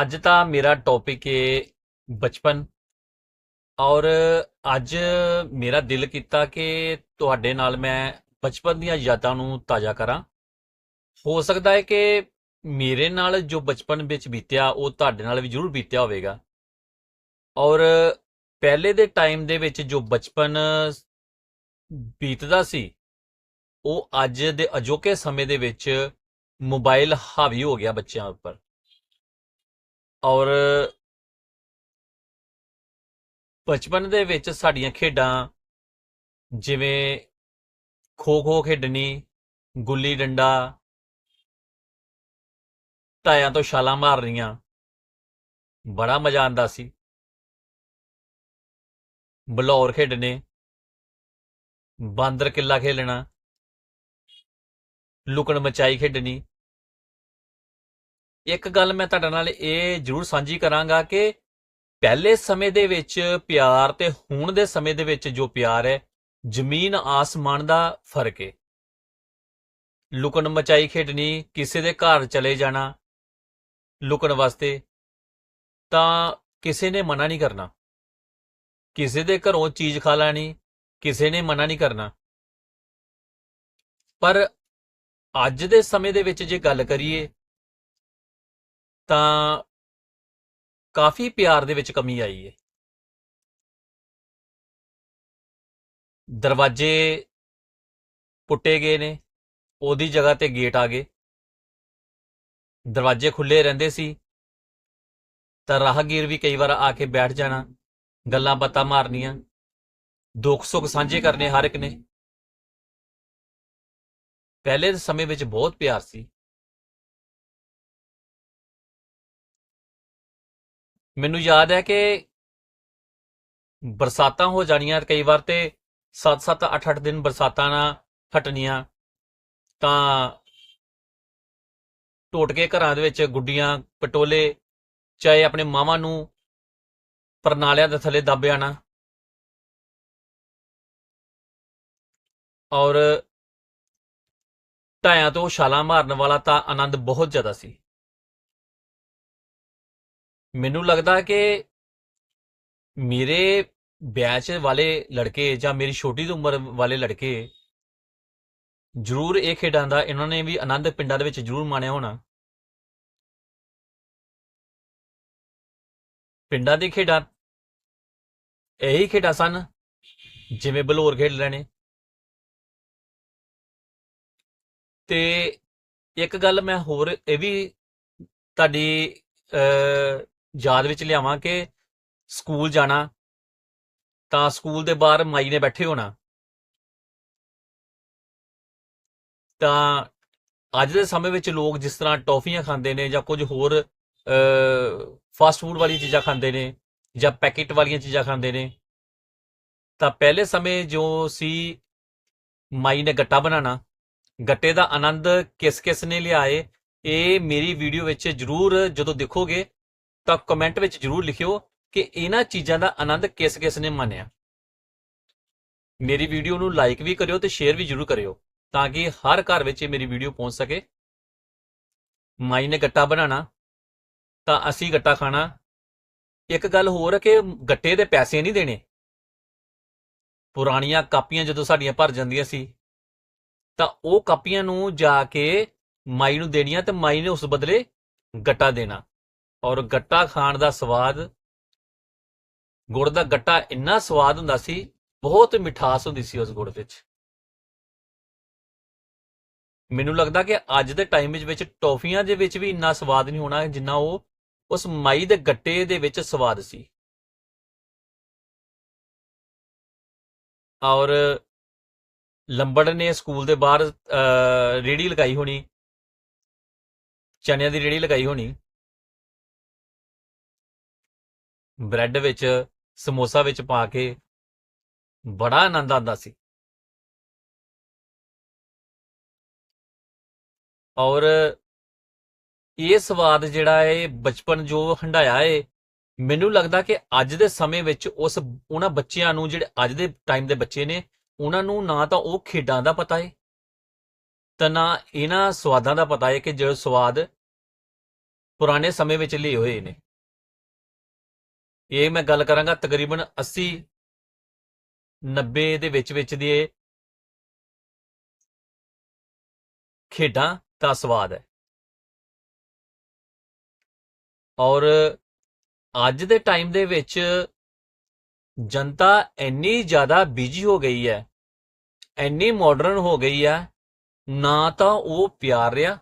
ਅੱਜ ਤਾਂ ਮੇਰਾ ਟੌਪਿਕ ਹੈ ਬਚਪਨ। ਔਰ ਅੱਜ ਮੇਰਾ ਦਿਲ ਕੀਤਾ ਕਿ ਤੁਹਾਡੇ ਨਾਲ ਮੈਂ ਬਚਪਨ ਦੀਆਂ ਯਾਦਾਂ ਨੂੰ ਤਾਜ਼ਾ ਕਰਾਂ। ਹੋ ਸਕਦਾ ਹੈ ਕਿ ਮੇਰੇ ਨਾਲ ਜੋ ਬਚਪਨ ਵਿੱਚ ਬੀਤਿਆ, ਉਹ ਤੁਹਾਡੇ ਨਾਲ ਵੀ ਜ਼ਰੂਰ ਬੀਤਿਆ ਹੋਵੇਗਾ। ਔਰ ਪਹਿਲੇ ਦੇ ਟਾਈਮ ਦੇ ਵਿੱਚ ਜੋ ਬਚਪਨ ਬੀਤਦਾ ਸੀ, ਉਹ ਅੱਜ ਦੇ ਅਜੋਕੇ ਸਮੇਂ ਦੇ ਵਿੱਚ ਮੋਬਾਈਲ ਹਾਵੀ ਹੋ ਗਿਆ ਬੱਚਿਆਂ ਉੱਪਰ। ਔਰ ਬਚਪਨ ਦੇ ਵਿੱਚ ਸਾਡੀਆਂ ਖੇਡਾਂ ਜਿਵੇਂ ਖੋ ਖੋ ਖੇਡਣੀ, ਗੁੱਲੀ ਡੰਡਾ ਟਾਇਆਂ ਤੋਂ ਛਾਲਾਂ ਮਾਰਨੀਆਂ, ਬੜਾ ਮਜ਼ਾ ਆਂਦਾ ਸੀ। ਬਲੌਰ ਖੇਡਣੇ, ਬਾਂਦਰ ਕਿੱਲਾ ਖੇਲਣਾ, ਲੁਕਣ ਮਚਾਈ ਖੇਡਣੀ ਇੱਕ ਗੱਲ ਮੈਂ ਤੁਹਾਡੇ ਨਾਲ ਇਹ ਜ਼ਰੂਰ ਸਾਂਝੀ ਕਰਾਂਗਾ ਕਿ ਪਹਿਲੇ ਸਮੇਂ ਦੇ ਵਿੱਚ ਪਿਆਰ ਤੇ ਹੁਣ ਦੇ ਸਮੇਂ ਦੇ ਵਿੱਚ ਜੋ ਪਿਆਰ ਹੈ, ਜ਼ਮੀਨ ਆਸਮਾਨ ਦਾ ਫ਼ਰਕ ਹੈ ਲੁਕਣ ਮਚਾਈ ਖੇਡਣੀ, ਕਿਸੇ ਦੇ ਘਰ ਚਲੇ ਜਾਣਾ, ਲੁਕਣ ਵਾਸਤੇ ਤਾਂ ਕਿਸੇ ਨੇ ਮਨਾ ਨਹੀਂ ਕਰਨਾ। ਕਿਸੇ ਦੇ ਘਰੋਂ ਚੀਜ਼ ਖਾ ਲੈਣੀ, ਕਿਸੇ ਨੇ ਮਨਾ ਨਹੀਂ ਕਰਨਾ। ਪਰ ਅੱਜ ਦੇ ਸਮੇਂ ਦੇ ਵਿੱਚ ਜੇ ਗੱਲ ਕਰੀਏ ਤਾਂ ਕਾਫੀ ਪਿਆਰ ਦੇ ਵਿੱਚ ਕਮੀ ਆਈ ਹੈ ਦਰਵਾਜ਼ੇ ਪੁੱਟੇ ਗਏ ਨੇ, ਉਹਦੀ ਜਗ੍ਹਾ ਤੇ ਗੇਟ ਆ ਗਏ। ਦਰਵਾਜ਼ੇ ਖੁੱਲੇ ਰਹਿੰਦੇ ਸੀ, ਤਾਂ ਰਾਹਗੀਰ ਵੀ ਕਈ ਵਾਰ ਆ ਕੇ ਬੈਠ ਜਾਣਾ, ਗੱਲਾਂ ਬਾਤਾਂ ਮਾਰਨੀਆਂ, ਦੁੱਖ ਸੁੱਖ ਸਾਂਝੇ ਕਰਨੇ ਹਰ ਇੱਕ ਨੇ। ਪਹਿਲੇ ਦੇ ਸਮੇਂ ਵਿੱਚ ਬਹੁਤ ਪਿਆਰ ਸੀ। ਮੈਨੂੰ ਯਾਦ ਹੈ ਕਿ ਬਰਸਾਤਾਂ ਹੋ ਜਾਣੀਆਂ ਕਈ ਵਾਰ ਤੇ 7-7 8-8 ਦਿਨ ਬਰਸਾਤਾਂ ਨਾ ਹਟਣੀਆਂ ਤਾਂ ਟੋਟਕੇ ਘਰਾਂ ਦੇ ਵਿੱਚ ਗੁੱਡੀਆਂ, ਪਟੋਲੇ, ਚਾਹੇ ਆਪਣੇ ਮਾਵਾਂ ਨੂੰ ਪਰਨਾਲਿਆਂ ਦੇ ਥੱਲੇ ਦੱਬ ਆਣਾ ਔਰ ਟਾਇਆਂ ਤੋਂ ਛਾਲਾਂ ਮਾਰਨ ਵਾਲਾ ਤਾਂ ਆਨੰਦ ਬਹੁਤ ਜ਼ਿਆਦਾ ਸੀ। ਮੈਨੂੰ ਲੱਗਦਾ ਕਿ ਮੇਰੇ ਬੈਚ ਵਾਲੇ ਲੜਕੇ ਜਾਂ ਮੇਰੀ ਛੋਟੀ ਉਮਰ ਵਾਲੇ ਲੜਕੇ ਜ਼ਰੂਰ ਇਹ ਖੇਡਾਂ ਦਾ, ਇਹਨਾਂ ਨੇ ਵੀ ਆਨੰਦ ਪਿੰਡਾਂ ਦੇ ਵਿੱਚ ਜ਼ਰੂਰ ਮਾਣਿਆ ਹੋਣਾ। ਪਿੰਡਾਂ ਦੀ ਖੇਡਾਂ ਇਹੀ ਖੇਡਾਂ ਸਨ ਜਿਵੇਂ ਬਲੌਰ ਖੇਡ ਲੈਣੇ। ਤੇ ਇੱਕ ਗੱਲ ਮੈਂ ਹੋਰ, ਇਹ ਵੀ ਤੁਹਾਡੀ ਅ ਯਾਦ ਵਿੱਚ ਲਿਆਵਾਂ ਕਿ ਸਕੂਲ ਜਾਣਾ, ਤਾਂ ਸਕੂਲ ਦੇ ਬਾਹਰ ਮਾਈ ਨੇ ਬੈਠੇ ਹੋਣਾ। ਤਾਂ ਅੱਜ ਦੇ ਸਮੇਂ ਵਿੱਚ ਲੋਕ ਜਿਸ ਤਰ੍ਹਾਂ ਟੌਫੀਆਂ ਖਾਂਦੇ ਨੇ ਜਾਂ ਕੁਝ ਹੋਰ ਫਾਸਟ ਫੂਡ ਵਾਲੀ ਚੀਜ਼ਾਂ ਖਾਂਦੇ ਨੇ ਜਾਂ ਪੈਕੇਟ ਵਾਲੀਆਂ ਚੀਜ਼ਾਂ ਖਾਂਦੇ ਨੇ, ਤਾਂ ਪਹਿਲੇ ਸਮੇਂ ਜੋ ਸੀ ਮਾਈ ਨੇ ਗੱਟਾ ਬਣਾਉਣਾ, ਗੱਟੇ ਦਾ ਆਨੰਦ ਕਿਸ ਕਿਸ ਨੇ ਲਿਆਏ, ਇਹ ਮੇਰੀ ਵੀਡੀਓ ਵਿੱਚ ਜਰੂਰ ਜਦੋਂ ਦੇਖੋਗੇ ਤਾਂ ਕਮੈਂਟ ਵਿੱਚ ਜਰੂਰ ਲਿਖਿਓ ਕਿ ਇਹਨਾਂ ਚੀਜ਼ਾਂ ਦਾ ਆਨੰਦ ਕਿਸ ਕਿਸ ਨੇ ਮਾਣਿਆ। ਮੇਰੀ ਵੀਡੀਓ ਨੂੰ ਲਾਈਕ ਵੀ ਕਰਿਓ ਤੇ ਸ਼ੇਅਰ ਵੀ ਜਰੂਰ ਕਰਿਓ, ਤਾਂ ਕਿ ਹਰ ਘਰ ਵਿੱਚ ਇਹ ਮੇਰੀ ਵੀਡੀਓ ਪਹੁੰਚ ਸਕੇ। ਮਾਈ ਨੇ ਗੱਟਾ ਬਣਾਉਣਾ, ਤਾਂ ਅਸੀਂ ਗੱਟਾ ਖਾਣਾ। ਇੱਕ ਗੱਲ ਹੋਰ ਹੈ ਕਿ ਗੱਟੇ ਦੇ ਪੈਸੇ ਨਹੀਂ ਦੇਣੇ। ਪੁਰਾਣੀਆਂ ਕਾਪੀਆਂ ਜਦੋਂ ਸਾਡੀਆਂ ਭਰ ਜਾਂਦੀਆਂ ਸੀ, ਤਾਂ ਉਹ ਕਾਪੀਆਂ ਨੂੰ ਜਾ ਕੇ ਮਾਈ ਨੂੰ ਦੇਣੀਆਂ ਤੇ ਮਾਈ ਨੇ ਉਸ ਬਦਲੇ ਗੱਟਾ ਦੇਣਾ। ਔਰ ਗੱਟਾ ਖਾਣ ਦਾ ਸਵਾਦ ਗੁੜ ਦਾ ਗੱਟਾ ਇੰਨਾ ਸਵਾਦ ਹੁੰਦਾ ਸੀ ਬਹੁਤ ਮਿਠਾਸ ਹੁੰਦੀ ਸੀ ਉਸ ਗੁੜ ਵਿੱਚ। ਮੈਨੂੰ ਲੱਗਦਾ ਕਿ ਅੱਜ ਦੇ ਟਾਈਮ ਵਿੱਚ ਵਿੱਚ ਟੌਫੀਆਂ ਦੇ ਵਿੱਚ ਵੀ ਇੰਨਾ ਸਵਾਦ ਨਹੀਂ ਹੋਣਾ ਜਿੰਨਾ ਉਹ ਉਸ ਮਾਈ ਦੇ ਗੱਟੇ ਦੇ ਵਿੱਚ ਸਵਾਦ ਸੀ। ਔਰ ਲੰਬੜ ਨੇ ਸਕੂਲ ਦੇ ਬਾਹਰ ਅ, ਰੇਹੜੀ ਲਗਾਈ ਹੋਣੀ ਚਨਿਆਂ ਦੀ ਰੇਹੜੀ ਲਗਾਈ ਹੋਣੀ ਬ੍ਰੈਡ ਵਿੱਚ, ਸਮੋਸਾ ਵਿੱਚ ਪਾ ਕੇ ਬੜਾ ਆਨੰਦ ਆਉਂਦਾ ਸੀ। ਔਰ ਇਹ ਸਵਾਦ ਜਿਹੜਾ ਹੈ ਬਚਪਨ ਜੋ ਹੰਡਾਇਆ ਹੈ ਮੈਨੂੰ ਲੱਗਦਾ ਕਿ ਅੱਜ ਦੇ ਸਮੇਂ ਵਿੱਚ ਉਸ ਉਹਨਾਂ ਬੱਚਿਆਂ ਨੂੰ ਜਿਹੜੇ ਅੱਜ ਦੇ ਟਾਈਮ ਦੇ ਬੱਚੇ ਨੇ, ਉਹਨਾਂ ਨੂੰ ਨਾ ਤਾਂ ਉਹ ਖੇਡਾਂ ਦਾ ਪਤਾ ਹੈ ਤਾਂ ਨਾ ਇਹਨਾਂ ਸਵਾਦਾਂ ਦਾ ਪਤਾ ਹੈ ਕਿ ਜੋ ਸਵਾਦ ਪੁਰਾਣੇ ਸਮੇਂ ਵਿੱਚ ਲਏ ਹੋਏ ਨੇ। ਇਹ ਮੈਂ ਗੱਲ ਕਰਾਂਗਾ ਤਕਰੀਬਨ 80 90 ਦੇ ਵਿੱਚ ਵਿੱਚ ਦੇ ਖੇਡਾਂ ਦਾ ਸਵਾਦ ਹੈ। ਔਰ ਅੱਜ ਦੇ ਟਾਈਮ ਦੇ ਵਿੱਚ ਜਨਤਾ ਇੰਨੀ ਜ਼ਿਆਦਾ ਬਿਜ਼ੀ ਹੋ ਗਈ ਹੈ, ਇੰਨੀ ਮਾਡਰਨ ਹੋ ਗਈ ਹੈ, ਨਾ ਤਾਂ ਉਹ ਪਿਆਰ ਰਿਹਾ।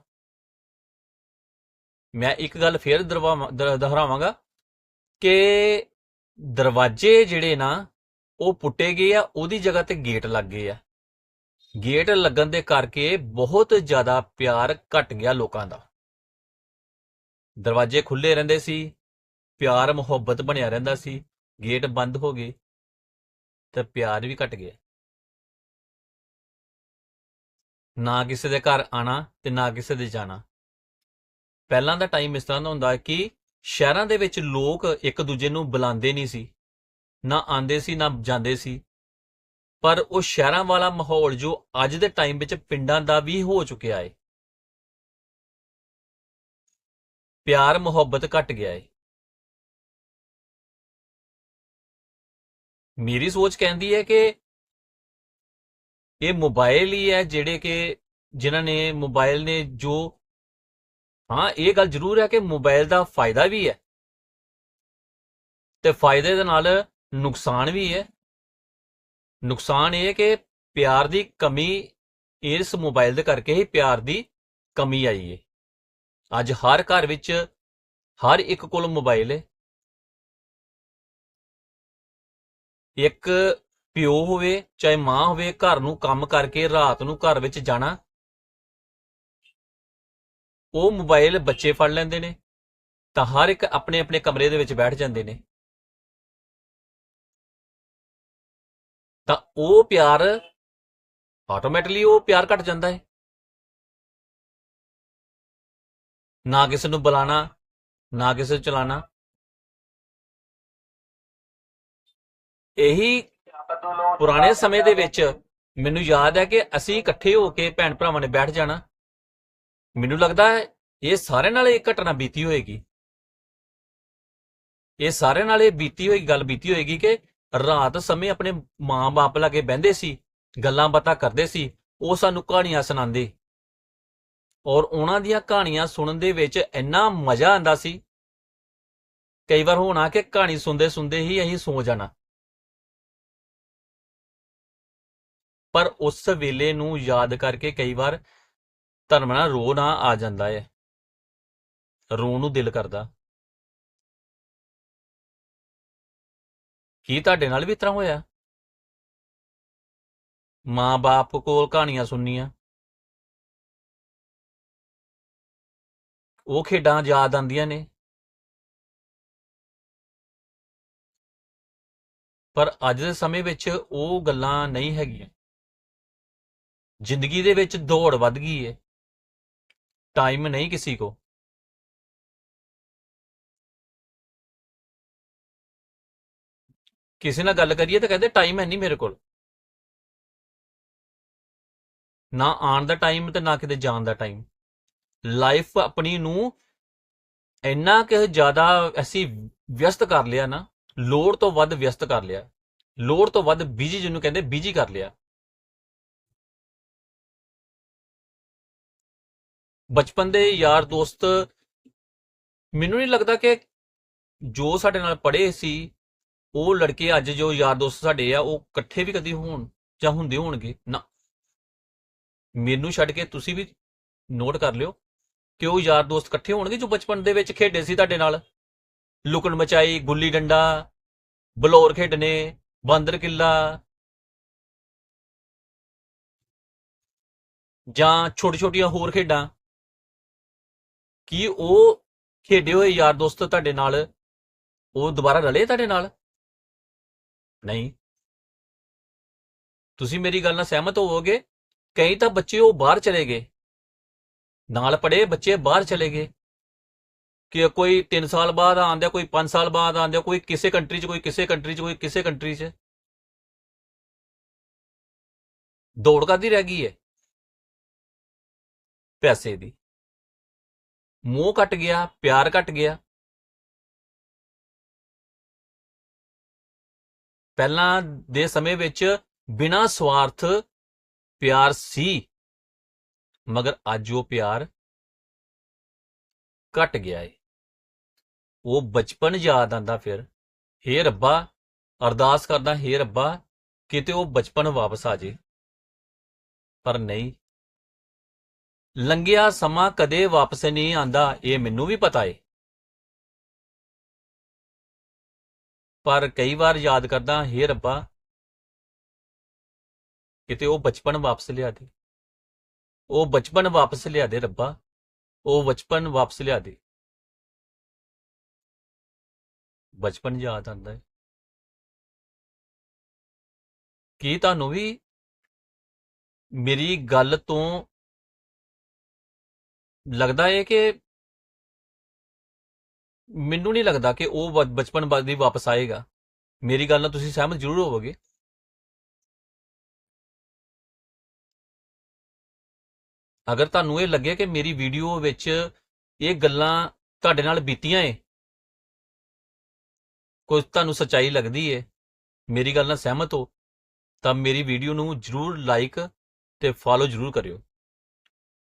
ਮੈਂ ਇੱਕ ਗੱਲ ਫੇਰ ਦਰਵਾਵਾਂ- ਦ- ਦੁਹਰਾਵਾਂਗਾ। ਕਿ ਦਰਵਾਜ਼ੇ ਜਿਹੜੇ ਨਾ, ਉਹ ਪੁੱਟੇ ਗਏ ਆ, ਉਹਦੀ ਜਗ੍ਹਾ ਤੇ ਗੇਟ ਲੱਗ ਗਏ ਆ। ਗੇਟ ਲੱਗਣ ਦੇ ਕਰਕੇ ਬਹੁਤ ਜ਼ਿਆਦਾ ਪਿਆਰ ਘਟ ਗਿਆ ਲੋਕਾਂ ਦਾ। ਦਰਵਾਜ਼ੇ ਖੁੱਲੇ ਰਹਿੰਦੇ ਸੀ, ਪਿਆਰ, ਮੁਹੱਬਤ ਬਣਿਆ ਰਹਿੰਦਾ ਸੀ, ਗੇਟ ਬੰਦ ਹੋ ਗਏ ਤਾਂ ਪਿਆਰ ਵੀ ਘਟ ਗਿਆ। ਨਾ ਕਿਸੇ ਦੇ ਘਰ ਆਣਾ ਤੇ ਨਾ ਕਿਸੇ ਦੇ ਜਾਣਾ। ਪਹਿਲਾਂ ਦਾ ਟਾਈਮ ਇਸ ਤਰ੍ਹਾਂ ਦਾ ਹੁੰਦਾ ਕਿ ਸ਼ਹਿਰਾਂ ਦੇ ਵਿੱਚ ਲੋਕ ਇੱਕ ਦੂਜੇ ਨੂੰ ਬੁਲਾਉਂਦੇ ਨਹੀਂ ਸੀ, ਨਾ ਆਂਦੇ ਸੀ, ਨਾ ਜਾਂਦੇ ਸੀ। ਪਰ ਉਹ ਸ਼ਹਿਰਾਂ ਵਾਲਾ ਮਾਹੌਲ ਜੋ ਅੱਜ ਦੇ ਟਾਈਮ ਵਿੱਚ ਪਿੰਡਾਂ ਦਾ ਵੀ ਹੋ ਚੁੱਕਿਆ ਹੈ ਪਿਆਰ, ਮੁਹੱਬਤ ਘਟ ਗਿਆ ਏ। ਮੇਰੀ ਸੋਚ ਕਹਿੰਦੀ ਹੈ ਕਿ ਇਹ ਮੋਬਾਈਲ ਹੀ ਹੈ ਜਿਹੜੇ ਕਿ ਜਿਨ੍ਹਾਂ ਨੇ ਮੋਬਾਈਲ ਨੇ ਜੋ ਹਾਂ, ਇਹ ਗੱਲ ਜ਼ਰੂਰ ਹੈ ਕਿ ਮੋਬਾਈਲ ਦਾ ਫਾਇਦਾ ਵੀ ਹੈ। ਤੇ ਫਾਇਦੇ ਦੇ ਨਾਲ ਨੁਕਸਾਨ ਵੀ ਹੈ। ਨੁਕਸਾਨ ਇਹ ਕਿ ਪਿਆਰ ਦੀ ਕਮੀ ਇਸ ਮੋਬਾਈਲ ਦੇ ਕਰਕੇ ਹੀ ਪਿਆਰ ਦੀ ਕਮੀ ਆਈ ਹੈ। ਅੱਜ ਹਰ ਘਰ ਵਿੱਚ ਹਰ ਇੱਕ ਕੋਲ ਮੋਬਾਈਲ ਹੈ। ਇੱਕ ਪਿਓ ਹੋਵੇ, ਚਾਹੇ ਮਾਂ ਹੋਵੇ, ਘਰ ਨੂੰ ਕੰਮ ਕਰਕੇ ਰਾਤ ਨੂੰ ਘਰ ਵਿੱਚ ਜਾਣਾ ਉਹ ਮੋਬਾਈਲ ਬੱਚੇ ਫੜ ਲੈਂਦੇ ਨੇ, ਤਾਂ ਹਰ ਇੱਕ ਆਪਣੇ ਆਪਣੇ ਕਮਰੇ ਦੇ ਵਿੱਚ ਬੈਠ ਜਾਂਦੇ ਨੇ। ਤਾਂ ਉਹ ਪਿਆਰ ਆਟੋਮੈਟਿਕਲੀ ਉਹ ਪਿਆਰ ਘਟ ਜਾਂਦਾ ਹੈ। ਨਾ ਕਿਸੇ ਨੂੰ ਬੁਲਾਣਾ, ਨਾ ਕਿਸੇ ਨੂੰ ਚਲਾਣਾ। ਇਹੀ ਪੁਰਾਣੇ ਸਮੇਂ ਦੇ ਵਿੱਚ ਮੈਨੂੰ ਯਾਦ ਹੈ ਕਿ ਅਸੀਂ ਇਕੱਠੇ ਹੋ ਕੇ ਭੈਣ ਭਰਾਵਾਂ ਨੇ ਬੈਠ ਜਾਣਾ। ਮੈਨੂੰ ਲੱਗਦਾ ਹੈ ਇਹ ਸਾਰਿਆਂ ਨਾਲ ਇਹ ਘਟਨਾ ਬੀਤੀ ਹੋਏਗੀ। ਇਹ ਸਾਰਿਆਂ ਨਾਲ ਇਹ ਬੀਤੀ ਹੋਈ, ਗੱਲ ਬੀਤੀ ਹੋਏਗੀ ਕਿ ਰਾਤ ਸਮੇਂ ਆਪਣੇ ਮਾਂ-ਬਾਪ ਲਾਗੇ ਬਹਿੰਦੇ ਸੀ, ਗੱਲਾਂ ਬਾਤਾਂ ਕਰਦੇ ਸੀ, ਉਹ ਸਾਨੂੰ ਕਹਾਣੀਆਂ ਸੁਣਾਉਂਦੇ। ਔਰ ਉਹਨਾਂ ਦੀਆਂ ਕਹਾਣੀਆਂ ਸੁਣਨ ਦੇ ਵਿੱਚ ਇੰਨਾ ਮਜ਼ਾ ਆਂਦਾ ਸੀ, ਕਈ ਵਾਰ ਹੋਣਾ ਕਿ ਕਹਾਣੀ ਸੁਣਦੇ ਸੁਣਦੇ ਹੀ ਅਸੀਂ ਸੌ ਜਾਣਾ। ਪਰ ਉਸ ਵੇਲੇ ਨੂੰ ਯਾਦ ਕਰਕੇ ਕਈ ਵਾਰ ਧਰਮ ਨਾਲ ਰੋ ਨਾ ਆ ਜਾਂਦਾ ਹੈ ਰੋਣ ਨੂੰ ਦਿਲ ਕਰਦਾ। ਕੀ ਤੁਹਾਡੇ ਨਾਲ ਵੀ ਇਸ ਤਰ੍ਹਾਂ ਹੋਇਆ? ਮਾਂ-ਬਾਪ ਕੋਲ ਕਹਾਣੀਆਂ ਸੁਣਨੀਆਂ। ਉਹ ਖੇਡਾਂ ਯਾਦ ਆਉਂਦੀਆਂ ਨੇ। ਪਰ ਅੱਜ ਦੇ ਸਮੇਂ ਵਿੱਚ ਉਹ ਗੱਲਾਂ ਨਹੀਂ ਹੈਗੀਆਂ। ਜ਼ਿੰਦਗੀ ਦੇ ਵਿੱਚ ਦੌੜ ਵੱਧ ਗਈ ਹੈ ਟਾਈਮ ਨਹੀਂ ਕਿਸੇ ਕੋ। ਕਿਸੇ ਨਾਲ ਗੱਲ ਕਰੀਏ ਤਾਂ ਕਹਿੰਦੇ ਟਾਈਮ ਹੈ ਨਹੀਂ ਮੇਰੇ ਕੋਲ। ਨਾ ਆਉਣ ਦਾ ਟਾਈਮ ਤੇ ਨਾ ਕਿਤੇ ਜਾਣ ਦਾ ਟਾਈਮ। ਲਾਈਫ ਆਪਣੀ ਨੂੰ ਇੰਨਾ ਕਿ ਜ਼ਿਆਦਾ ਅਸੀਂ ਵਿਅਸਤ ਕਰ ਲਿਆ ਨਾ, ਲੋੜ ਤੋਂ ਵੱਧ ਵਿਅਸਤ ਕਰ ਲਿਆ। ਲੋੜ ਤੋਂ ਵੱਧ ਬਿਜ਼ੀ ਜਿਹਨੂੰ ਕਹਿੰਦੇ ਬਿਜ਼ੀ ਕਰ ਲਿਆ। ਬਚਪਨ ਦੇ ਯਾਰ ਦੋਸਤ, ਮੈਨੂੰ ਨਹੀਂ ਲੱਗਦਾ ਕਿ ਜੋ ਸਾਡੇ ਨਾਲ ਪੜ੍ਹੇ ਸੀ, ਉਹ ਲੜਕੇ ਅੱਜ ਜੋ ਯਾਰ ਦੋਸਤ ਸਾਡੇ ਆ, ਉਹ ਇਕੱਠੇ ਵੀ ਕਦੀ ਹੋਣ ਜਾਂ ਹੁੰਦੇ ਹੋਣਗੇ? ਨਾ। ਮੈਨੂੰ ਛੱਡ ਕੇ ਤੁਸੀਂ ਵੀ ਨੋਟ ਕਰ ਲਿਓ ਕਿ ਉਹ ਯਾਰ ਦੋਸਤ ਇਕੱਠੇ ਹੋਣਗੇ ਜੋ ਬਚਪਨ ਦੇ ਵਿੱਚ ਖੇਡੇ ਸੀ ਤੁਹਾਡੇ ਨਾਲ? ਲੁਕਣ ਮਚਾਈ, ਗੁੱਲੀ ਡੰਡਾ, ਬਲੌਰ ਖੇਡਣੇ, ਬਾਂਦਰ ਕਿੱਲਾ ਜਾਂ ਛੋਟੀ ਛੋਟੀਆਂ ਹੋਰ ਖੇਡਾਂ? ਕੀ ਉਹ ਖੇਡੇ ਹੋਏ ਯਾਰ ਦੋਸਤ ਤੁਹਾਡੇ ਨਾਲ? ਉਹ ਦੁਬਾਰਾ ਰਲੇ ਤੁਹਾਡੇ ਨਾਲ? ਨਹੀਂ। ਤੁਸੀਂ ਮੇਰੀ ਗੱਲ ਨਾਲ ਸਹਿਮਤ ਹੋਵੋਗੇ? ਕਈ ਤਾਂ ਬੱਚੇ ਉਹ ਬਾਹਰ ਚਲੇ ਗਏ। ਨਾਲ ਪੜੇ ਬੱਚੇ ਬਾਹਰ ਚਲੇ ਗਏ। ਕਿ ਕੋਈ 3 ਸਾਲ ਬਾਅਦ ਆਂਦਿਆ ਕੋਈ 5 ਸਾਲ ਬਾਅਦ ਆਂਦਿਆ ਕੋਈ ਕਿਸੇ ਕੰਟਰੀ 'ਚ, ਕੋਈ ਕਿਸੇ ਕੰਟਰੀ 'ਚ, ਕੋਈ ਕਿਸੇ ਕੰਟਰੀ 'ਚ। ਦੌੜ ਕਰਦੀ ਰਹਿ ਗਈ ਹੈ ਪੈਸੇ ਦੀ। ਮੋਹ ਘਟ ਗਿਆ, ਪਿਆਰ ਘਟ ਗਿਆ। ਪਹਿਲਾਂ ਦੇ ਸਮੇਂ ਵਿੱਚ ਬਿਨਾਂ ਸਵਾਰਥ ਪਿਆਰ ਸੀ, ਮਗਰ ਅੱਜ ਉਹ ਪਿਆਰ ਘਟ ਗਿਆ ਏ। ਉਹ ਬਚਪਨ ਯਾਦ ਆਂਦਾ ਫਿਰ। ਹੇ ਰੱਬਾ, ਅਰਦਾਸ ਕਰਦਾ, ਹੇ ਰੱਬਾ, ਕਿਤੇ ਉਹ ਬਚਪਨ ਵਾਪਸ ਆ ਜੇ। ਪਰ ਨਹੀਂ ਲੰਘਿਆ ਸਮਾਂ ਕਦੇ ਵਾਪਸ ਨਹੀਂ ਆਂਦਾ, ਇਹ ਮੈਨੂੰ ਵੀ ਪਤਾ ਏ। ਪਰ ਕਈ ਵਾਰ ਯਾਦ ਕਰਦਾ, ਹੇ ਰੱਬਾ, ਕਿਤੇ ਉਹ ਬਚਪਨ ਵਾਪਸ ਲਿਆ ਦੇ। ਉਹ ਬਚਪਨ ਵਾਪਸ ਲਿਆ ਦੇ ਰੱਬਾ, ਉਹ ਬਚਪਨ ਵਾਪਸ ਲਿਆ ਦੇ। ਬਚਪਨ ਯਾਦ ਆਂਦਾ ਹੈ ਕੀ ਤੁਹਾਨੂੰ ਵੀ ਮੇਰੀ ਗੱਲ ਤੋਂ ਲੱਗਦਾ ਹੈ ਕਿ ਮੈਨੂੰ ਨਹੀਂ ਲੱਗਦਾ ਕਿ ਉਹ ਬਚਪਨ ਬਾਦੀ ਵਾਪਸ ਆਏਗਾ। ਮੇਰੀ ਗੱਲ ਨਾਲ ਤੁਸੀਂ ਸਹਿਮਤ ਜ਼ਰੂਰ ਹੋਵੋਗੇ। ਅਗਰ ਤੁਹਾਨੂੰ ਇਹ ਲੱਗੇ ਕਿ ਮੇਰੀ ਵੀਡੀਓ ਵਿੱਚ ਇਹ ਗੱਲਾਂ ਤੁਹਾਡੇ ਨਾਲ ਬੀਤੀਆਂ ਏ ਕੁਝ ਤੁਹਾਨੂੰ ਸੱਚਾਈ ਲੱਗਦੀ ਏ, ਮੇਰੀ ਗੱਲ ਨਾਲ ਸਹਿਮਤ ਹੋ, ਤਾਂ ਮੇਰੀ ਵੀਡੀਓ ਨੂੰ ਜਰੂਰ ਲਾਈਕ ਤੇ ਫਾਲੋ ਜਰੂਰ ਕਰਿਓ।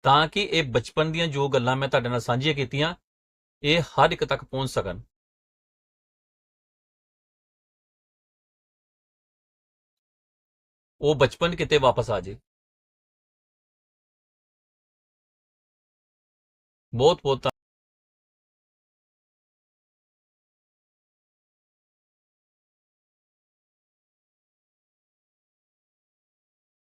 ਤਾਂ ਕਿ ਇਹ ਬਚਪਨ ਦੀਆਂ ਜੋ ਗੱਲਾਂ ਮੈਂ ਤੁਹਾਡੇ ਨਾਲ ਸਾਂਝੀਆਂ ਕੀਤੀਆਂ, ਇਹ ਹਰ ਇੱਕ ਤੱਕ ਪਹੁੰਚ ਸਕਣ। ਉਹ ਬਚਪਨ ਕਿਤੇ ਵਾਪਸ ਆ ਜੇ। ਬਹੁਤ ਬਹੁਤ